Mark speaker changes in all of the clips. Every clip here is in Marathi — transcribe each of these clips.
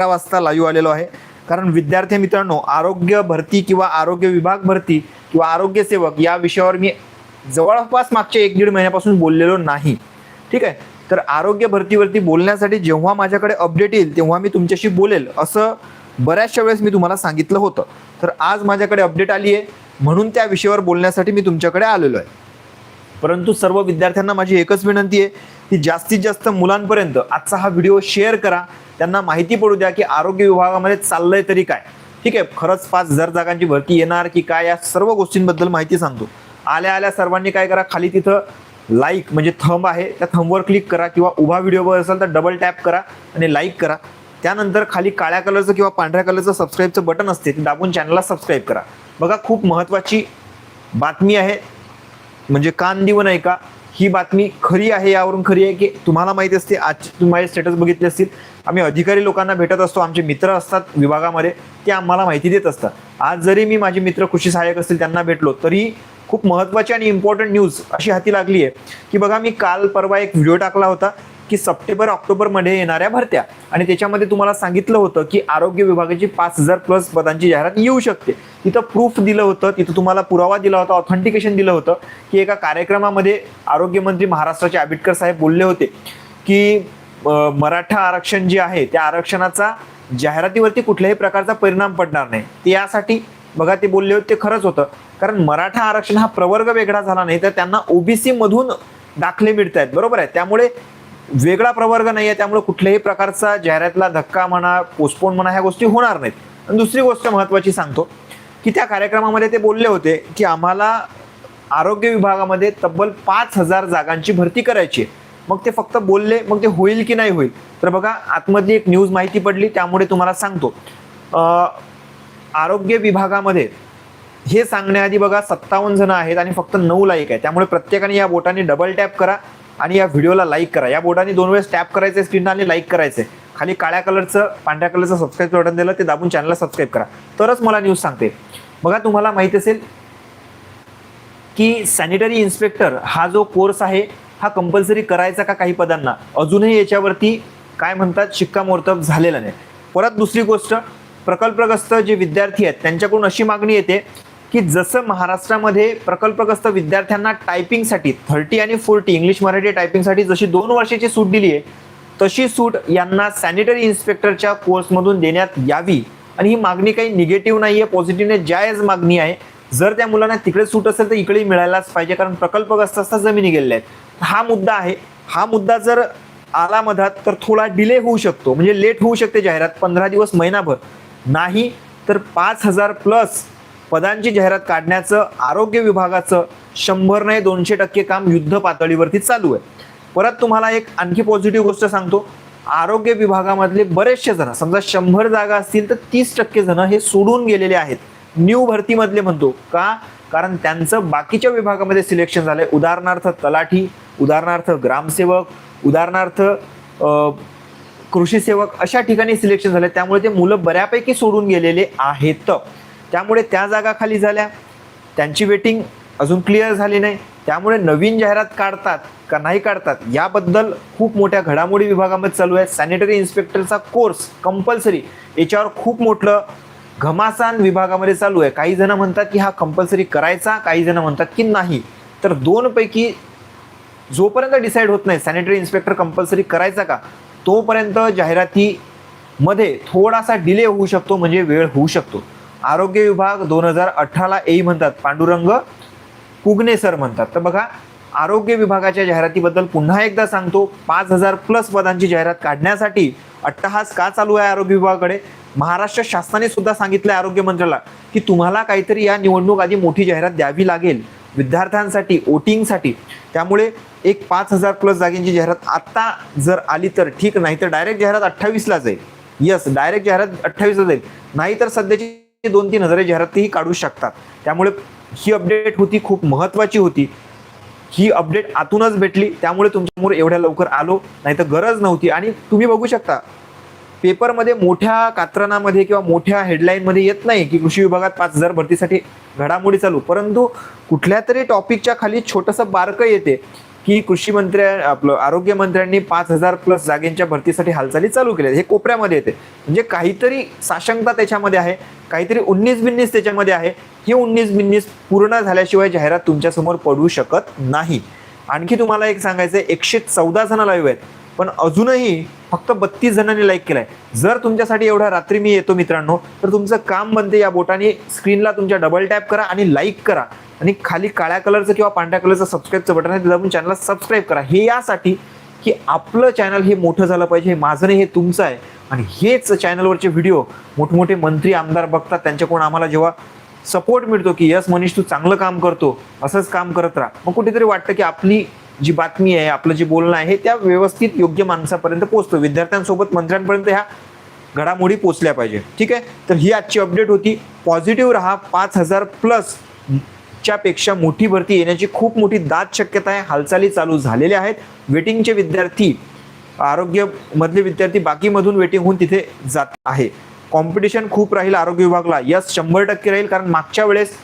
Speaker 1: अकरा वाजता लाईव्ह आलेलो आहे. कारण विद्यार्थी मित्रांनो आरोग्य भरती किंवा आरोग्य विभाग भरती किंवा आरोग्य सेवक या विषयावर मी जवळपास मागच्या एक दीड महिन्यापासून बोललेलो नाही. ठीक आहे? तर आरोग्य भरतीवरती बोलण्यासाठी जेव्हा माझ्याकडे अपडेट येईल तेव्हा मी तुमच्याशी बोलेल असं बऱ्याचशा वेळेस मी तुम्हाला सांगितलं होतं. तर आज माझ्याकडे अपडेट आली आहे म्हणून त्या विषयावर बोलण्यासाठी मी तुमच्याकडे आलेलो आहे. परंतु सर्व विद्यार्थ्यांना माझी एकच विनंती आहे की जास्तीत जास्त मुलांपर्यंत आजचा हा व्हिडिओ शेअर करा. त्यांना माहिती पडू द्या की आरोग्य विभागामध्ये चाललंय तरी काय. ठीक आहे खरंच पाच हजार जागांची भरती येणार की काय या सर्व गोष्टींबद्दल माहिती सांगतो. आल्या आल्या सर्वांनी काय करा खाली तिथं लाईक म्हणजे थंब आहे त्या थंबवर क्लिक करा किंवा उभा व्हिडिओवर असेल असाल तर डबल टॅप करा आणि लाईक करा. त्यानंतर खाली काळ्या कलरचं किंवा पांढऱ्या कलरचं सबस्क्राईबचं बटन असते ते दाबून चॅनलला सबस्क्राईब करा. बघा खूप महत्त्वाची बातमी आहे. म्हणजे कान देऊ नाही का? ही बातमी खरी आहे यावरून खरी आहे की तुम्हाला माहिती असते आज तुम्ही माझे स्टेटस बघितले असतील. आम्ही अधिकारी लोकांना भेटत असतो आमचे मित्र असतात विभागामध्ये ते आम्हाला माहिती देत असतात. आज जरी मी माझे मित्र कृषी सहाय्यक असतील त्यांना भेटलो तरी खूप महत्त्वाची आणि इम्पॉर्टंट न्यूज अशी हाती लागली आहे. की बघा मी काल परवा एक व्हिडिओ टाकला होता की सप्टेंबर ऑक्टोबरमध्ये येणाऱ्या भरत्या. आणि त्याच्यामध्ये तुम्हाला सांगितलं होतं की आरोग्य विभागाची पाच हजार प्लस पदांची जाहिरात येऊ शकते. तिथं प्रूफ दिलं होतं तिथं तुम्हाला पुरावा दिला होता ऑथेंटिकेशन दिलं होतं की एका कार्यक्रमामध्ये आरोग्यमंत्री महाराष्ट्राचे आंबेडकर साहेब बोलले होते की मराठा आरक्षण जे आहे त्या आरक्षणाचा जाहिरातीवरती कुठल्याही प्रकारचा परिणाम पडणार नाही. ते यासाठी बघा ते बोलले होते ते खरंच होतं. कारण मराठा आरक्षण हा प्रवर्ग वेगळा झाला नाही तर त्यांना ओबीसी मधून दाखले मिळत आहेत बरोबर आहे? त्यामुळे वेगळा प्रवर्ग नाही आहे त्यामुळे कुठल्याही प्रकारचा जाहिरातला धक्का म्हणा पोस्टपोन म्हणा ह्या गोष्टी होणार नाहीत. आणि दुसरी गोष्ट महत्त्वाची सांगतो की त्या कार्यक्रमामध्ये ते बोलले होते की आम्हाला आरोग्य विभागामध्ये तब्बल पाच हजार जागांची भरती करायची आहे. मग ते फक्त बोलले मग ते होईल की नाही होईल? तर बघा आतमधली एक न्यूज माहिती पडली त्यामुळे तुम्हाला सांगतो. आरोग्य विभागामध्ये हे सांगण्याआधी बघा सत्तावन्न जण आहेत आणि फक्त नऊ लाईक आहे त्यामुळे प्रत्येकाने या बोटाने डबल टॅप करा. आणि या व्हिडिओला लाईक करा. या बोर्डाने दोन वेळेस टॅप करायचं स्क्रीनला आणि लाईक करायचंय. खाली काळ्या कलरचं पांढऱ्या कलरचं सबस्क्राईब बटन दिलं ते दाबून चॅनलला सबस्क्राईब करा. तरच मला न्यूज सांगते. बघा तुम्हाला माहीत असेल की सॅनिटरी इन्स्पेक्टर हा जो कोर्स आहे हा कंपल्सरी करायचा का काही पदांना? अजूनही याच्यावरती काय म्हणतात शिक्कामोर्तब झालेला नाही. परत दुसरी गोष्ट प्रकल्पग्रस्त जे विद्यार्थी आहेत त्यांच्याकडून अशी मागणी येते की जसं महाराष्ट्रामध्ये प्रकल्पग्रस्त विद्यार्थ्यांना टायपिंगसाठी थर्टी आणि फोर्टी इंग्लिश मराठी टायपिंगसाठी जशी दोन वर्षाची सूट दिली आहे तशी सूट यांना सॅनिटरी इन्स्पेक्टरच्या कोर्समधून देण्यात यावी. आणि ही मागणी काही निगेटिव्ह नाही आहे पॉझिटिव्हने जायज मागणी आहे. जर त्या मुलांना तिकडे सूट असेल तर इकडे मिळायलाच पाहिजे कारण प्रकल्पग्रस्त असता जमिनी गेलेल्या आहेत. हा मुद्दा आहे. हा मुद्दा जर आला मधात तर थोडा डिले होऊ शकतो. म्हणजे लेट होऊ शकते जाहिरात पंधरा दिवस महिनाभर. नाही तर पाच हजार प्लस पदांची जाहिरात काढण्याचं आरोग्य विभागाचं शंभर नाही दोनशे टक्के काम युद्ध पातळीवरती चालू आहे. परत तुम्हाला एक आणखी पॉझिटिव्ह गोष्ट सांगतो. आरोग्य विभागामधले बरेचसे जण समजा शंभर जागा असतील तर तीस टक्के जण हे सोडून गेलेले आहेत. न्यू भरतीमधले म्हणतो. का? कारण त्यांचं बाकीच्या विभागामध्ये सिलेक्शन झालंय. उदाहरणार्थ तलाठी उदाहरणार्थ ग्रामसेवक उदाहरणार्थ कृषी सेवक अशा ठिकाणी सिलेक्शन झाले त्यामुळे ते मुलं बऱ्यापैकी सोडून गेलेले आहेत. त्यामुळे त्या जागा खाली झाल्या. त्यांची वेटिंग अजून क्लिअर झाली नाही. त्यामुळे नवीन जाहिरात काढतात का नाही काढतात याबद्दल खूप मोठ्या घडामोडी विभागामध्ये चालू आहे. सॅनिटरी इन्स्पेक्टरचा कोर्स कंपल्सरी याच्यावर खूप मोठं घमासान विभागामध्ये चालू आहे. काही जण म्हणतात की हा कंपल्सरी करायचा काही जण म्हणतात की नाही. तर दोनपैकी जोपर्यंत डिसाईड होत नाही सॅनिटरी इन्स्पेक्टर कंपल्सरी करायचा का तोपर्यंत जाहिरातीमध्ये थोडासा डिले होऊ शकतो म्हणजे वेळ होऊ शकतो. आरोग्य विभाग दोन हजार अठराला ए म्हणतात पांडुरंग कुगने सर म्हणतात. तर बघा आरोग्य विभागाच्या जाहिरातीबद्दल पुन्हा एकदा सांगतो पाच हजार प्लस पदांची जाहिरात काढण्यासाठी अट्टहास का चालू आहे आरोग्य विभागाकडे? महाराष्ट्र शासनाने सुद्धा सांगितलं आरोग्य मंत्र्याला की तुम्हाला काहीतरी या निवडणूक आधी मोठी जाहिरात द्यावी लागेल विद्यार्थ्यांसाठी वोटिंगसाठी. त्यामुळे एक पाच हजार प्लस जागेंची जाहिरात आत्ता जर आली तर ठीक नाही तर डायरेक्ट जाहिरात अठ्ठावीसला जाईल यस डायरेक्ट जाहिरात अठ्ठावीसला जाईल नाही तर सध्याची दोन तीन हजार जाहिरातही काढू शकतात. त्यामुळे ही अपडेट होती खूप महत्त्वाची होती. ही अपडेट आतूनच भेटली त्यामुळे तुमच्यासमोर एवढ्या लवकर आलो नाही तर गरज नव्हती. आणि तुम्ही बघू शकता पेपरमध्ये मोठ्या कात्रणामध्ये किंवा मोठ्या हेडलाईनमध्ये येत नाही की कृषी विभागात पाच हजार भरतीसाठी घडामोडी चालू. परंतु कुठल्या तरी टॉपिकच्या खाली छोटंसं बारकं येते. की कृषी मंत्री आपलं आरोग्य मंत्र्यांनी पाच हजार प्लस जागेंच्या भरतीसाठी हालचाली चालू केल्या हे कोपऱ्यामध्ये येते. म्हणजे काहीतरी साशंकता त्याच्यामध्ये आहे काहीतरी उन्नीस बिन्नीस त्याच्यामध्ये आहे. हे उन्नीस बिन्नीस पूर्ण झाल्याशिवाय जाहिरात तुमच्यासमोर पडू शकत नाही. आणखी तुम्हाला एक सांगायचं आहे एकशे चौदा जण लाईव्ह आहेत पण अजूनही फक्त बत्तीस जणांनी लाईक केलाय. जर तुमच्यासाठी एवढ्या रात्री मी येतो मित्रांनो तर तुमचं काम बनते या बोटाने. स्क्रीनला तुमच्या डबल टॅप करा आणि लाईक करा. आणि खाली काळ्या कलरचं किंवा पांढऱ्या कलरचं सबस्क्राईबचं बटन आहे ते दाबून चॅनलला सबस्क्राईब करा. हे यासाठी की आपलं चॅनल हे मोठं झालं पाहिजे हे माझं नाही हे तुमचं आहे. आणि हेच चॅनलवरचे व्हिडिओ मोठमोठे मंत्री आमदार बघतात त्यांच्याकडून आम्हाला जेव्हा सपोर्ट मिळतो की यस मनीष तू चांगलं काम करतो असंच काम करत राहा. मग कुठेतरी वाटतं की आपली जी बातमी आहे आपलं जे बोलणं आहे हे त्या व्यवस्थित योग्य माणसापर्यंत पोहोचतो. विद्यार्थ्यांसोबत मंत्र्यांपर्यंत ह्या घडामोडी पोचल्या पाहिजे. ठीक आहे? तर ही आजची अपडेट होती. पॉझिटिव्ह राहा. पाच हजार प्लस च्या पेक्षा मोठी भरती येण्याची खूप मोठी दाट शक्यता आहे. हालचाली चालू झालेल्या आहेत. वेटिंगचे विद्यार्थी आरोग्य मधले विद्यार्थी बाकीमधून वेटिंग होऊन तिथे जात आहे. कॉम्पिटिशन खूप राहील आरोग्य विभागला. यस शंभर टक्के राहील कारण मागच्या वेळेस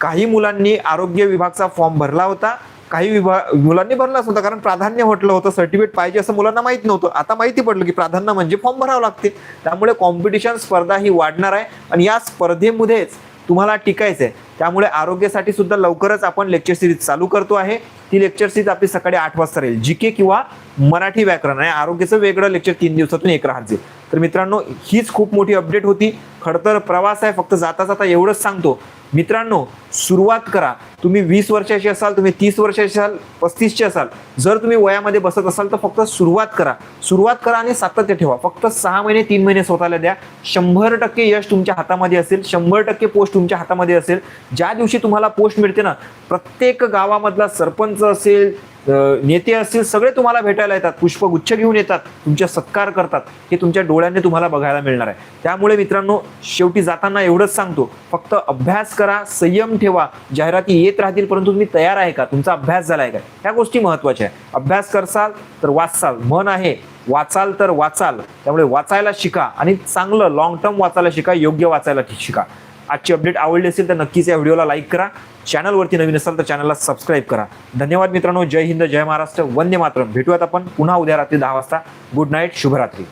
Speaker 1: काही मुलांनी आरोग्य विभागचा फॉर्म भरला होता. काही विभाग मुलांनी भरलाच नव्हता कारण प्राधान्य म्हटलं होतं. सर्टिफिकेट पाहिजे असं मुलांना माहीत नव्हतं. आता माहिती पडलं की प्राधान्य म्हणजे फॉर्म भरावं लागते त्यामुळे कॉम्पिटिशन स्पर्धा ही वाढणार आहे. आणि या स्पर्धेमध्येच तुम्हाला टिकायचं आहे त्यामुळे आरोग्यासाठी सुद्धा लवकरच आपण लेक्चर सिरीज चालू करतो आहे. ती लेक्चर सिरीज आपली सकाळी आठ वाजता राहील. जी के किंवा मराठी व्याकरण आणि आरोग्याचं वेगळं लेक्चर तीन दिवसातून एक राहत. जाईल तर मित्रांनो हीच खूप मोठी अपडेट होती. खडतर प्रवास आहे फक्त जाता जाता एवढंच सांगतो. मित्रांनो सुरुवात करा. तुम्ही वीस वर्षाचे असाल तुम्ही तीस वर्षाचे असाल पस्तीसचे असाल जर तुम्ही वयामध्ये बसत असाल तर फक्त सुरुवात करा. सुरुवात करा आणि सातत्य ठेवा. फक्त सहा महिने तीन महिने स्वतःला द्या. शंभर टक्के यश तुमच्या हातामध्ये असेल शंभर टक्के पोस्ट तुमच्या हातामध्ये असेल. ज्या दिवशी तुम्हाला पोस्ट मिळते ना प्रत्येक गावामधला सरपंच असेल नेते असतील सगळे तुम्हाला भेटायला येतात. पुष्पगुच्छ घेऊन येतात. तुमच्या सत्कार करतात. हे तुमच्या डोळ्याने तुम्हाला बघायला मिळणार आहे. त्यामुळे मित्रांनो शेवटी जाताना एवढंच सांगतो. फक्त अभ्यास करा संयम ठेवा. जाहिराती येत राहतील परंतु तुम्ही तयार आहे का? तुमचा अभ्यास झाला आहे का? ह्या गोष्टी महत्त्वाच्या आहे अभ्यास करसाल तर वाचाल. मन आहे. वाचाल तर वाचाल. त्यामुळे वाचायला शिका आणि चांगलं लॉंग टर्म वाचायला शिका योग्य वाचायला शिका. आजची अपडेट आवडली असेल तर नक्कीच या व्हिडिओला लाईक करा. चॅनलवरती नवीन असाल तर चॅनलला सबस्क्राईब करा. धन्यवाद मित्रांनो. जय हिंद जय महाराष्ट्र. वंदे मातरम. भेटूयात आपण पुन्हा उद्या रात्री दहा वाजता. गुड नाईट शुभरात्री.